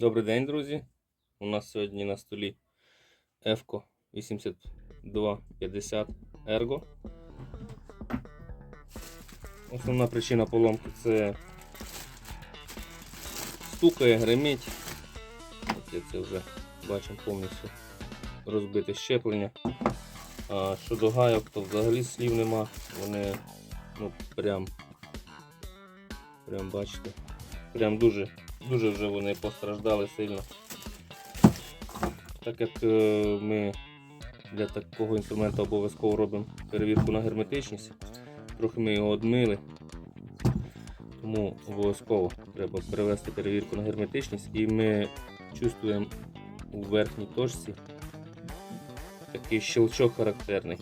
Добрий день, друзі. У нас сьогодні на столі EFCO 8250 Ergo. Основна причина поломки це стукає, гримить. От це вже бачимо повністю розбите щеплення. А щодо гайок, то взагалі слів нема. Вони ну, прям, прям бачите, прям дуже Дуже вже вони постраждали сильно. Так як е, ми для такого інструменту обов'язково робимо перевірку на герметичність, трохи ми його одмили, тому обов'язково треба перевести перевірку на герметичність і ми чувствуємо у верхній точці такий щелчок характерний.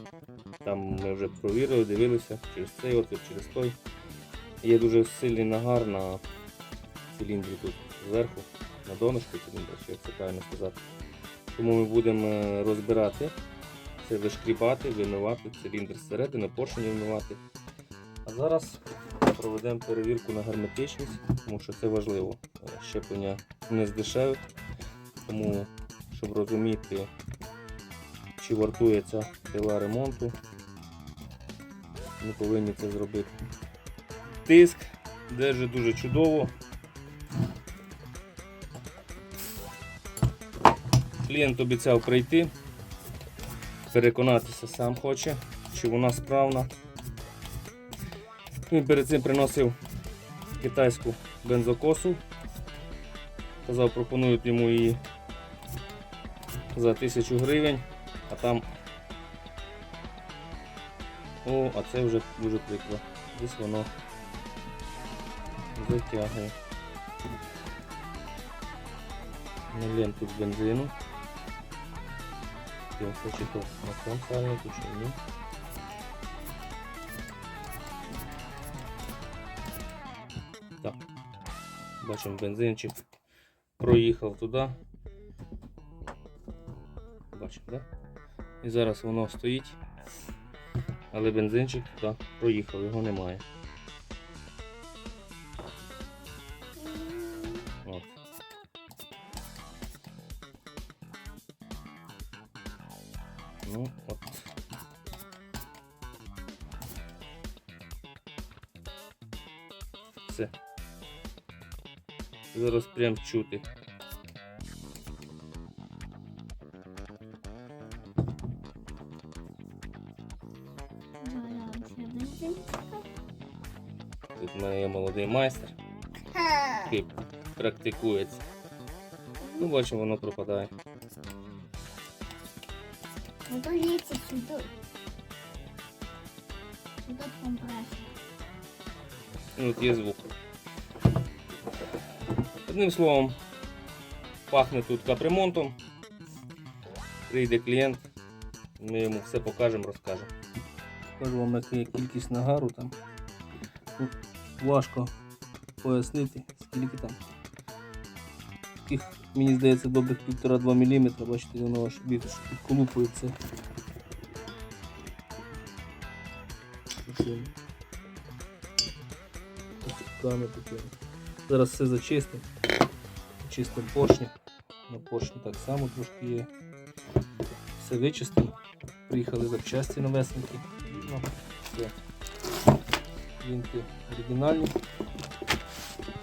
Там ми вже провірили, дивилися через цей отвір, через той. Є дуже сильний нагар на циліндрі тут зверху, на донышку циліндра, чи як це правильно сказати. Тому ми будемо е, розбирати, це вишкрібати, вимивати циліндр зсередини, поршень вимивати. А зараз проведемо перевірку на герметичність, тому що це важливо. Е, Щеплення не з дешевих, тому щоб розуміти, чи вартує ця пила ремонту, ми повинні це зробити. Тиск держить дуже чудово. Клієнт обіцяв прийти, переконатися сам хоче, чи вона справна. Він перед цим приносив китайську бензокосу. Казав, пропонують йому її за 1000 гривень, а там... О, а це вже дуже прикро. Десь воно затягує. Налем тут бензину. Хочу то на чи ні. Так. Бачимо бензинчик. Проїхав туди. Бачимо, так? І зараз воно стоїть. Але бензинчик туди проїхав, його немає. Ну, от. Все. Зараз прям чути. Тут в мене є молодий майстер, який практикується. Ну, бачимо, воно пропадає. Ну то лється сюди. Сюди компресор. Ну, от є звук. Одним словом, пахне тут капремонтом. Прийде клієнт, ми йому все покажемо, розкажемо. Покажу вам, яка є кількість нагару там. Тут важко пояснити, скільки там. Таких, мені здається, добрих 1,5-2 мм, бачите, воно аж більше підколупується. Зараз все зачистимо. Чистимо поршня. На поршні так само трошки є. Все вичистимо. Приїхали запчасті новесники. Ну, все. Вінки оригінальні.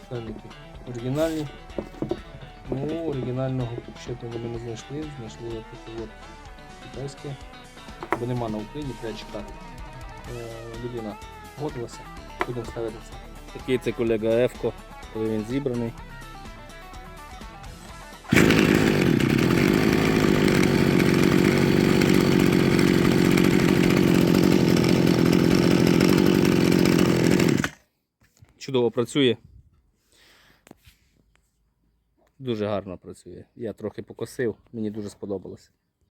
Сальники оригінальні. Ну, оригінального щеплення ми не знайшли, знайшли таке китайське. Бо нема на Україні, треба чекати. Е, людина готилася, будемо ставити це. Такий це колега Евко, коли він зібраний. Чудово працює. Дуже гарно працює. Я трохи покосив, мені дуже сподобалося.